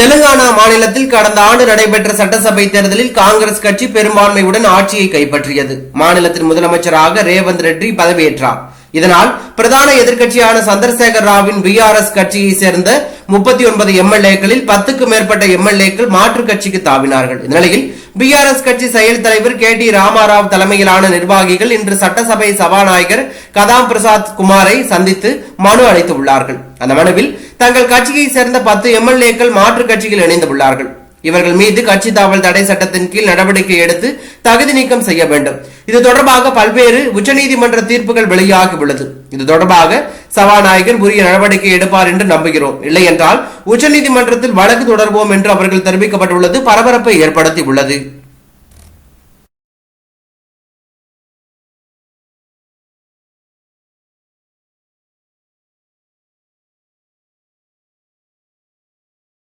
தெலுங்கானா மாநிலத்தில் கடந்த ஆண்டு நடைபெற்ற சட்டசபை தேர்தலில் காங்கிரஸ் கட்சி பெரும்பான்மையுடன் ஆட்சியை கைப்பற்றியது. மாநிலத்தின் முதலமைச்சராக ரேவந்த் ரெட்டி பதவியேற்றார். இதனால் பிரதான எதிர்க்கட்சியான சந்திரசேகர் ராவின் பிஆர்எஸ் கட்சியை சேர்ந்த முப்பத்தி ஒன்பது எம்எல்ஏக்களில் பத்துக்கும் மேற்பட்ட எம்எல்ஏக்கள் மாற்றுக் கட்சிக்கு தாவினார்கள். இந்நிலையில் பிஆர்எஸ் கட்சி செயல் தலைவர் கே டி ராமாராவ் தலைமையிலான நிர்வாகிகள் இன்று சட்டசபை சபாநாயகர் கதாம் பிரசாத் குமாரை சந்தித்து மனு அளித்துள்ளார்கள் அந்த மனுவில் தங்கள் கட்சியை சேர்ந்த பத்து எம்எல்ஏக்கள் மாற்றுக் கட்சியில் இணைந்துள்ளார்கள். இவர்கள் மீது கட்சி தாவல் தடை சட்டத்தின் கீழ் நடவடிக்கை எடுத்து தகுதி நீக்கம் செய்ய வேண்டும். இது தொடர்பாக பல்வேறு உச்சநீதிமன்ற தீர்ப்புகள் வெளியாகி உள்ளது இது தொடர்பாக சபாநாயகர் உரிய நடவடிக்கை எடுப்பார் என்று நம்புகிறோம். இல்லை என்றால் உச்சநீதிமன்றத்தில் வழக்கு தொடர்வோம் என்று அவர்கள் தெரிவிக்கப்பட்டுள்ளது. பரபரப்பை ஏற்படுத்தி உள்ளது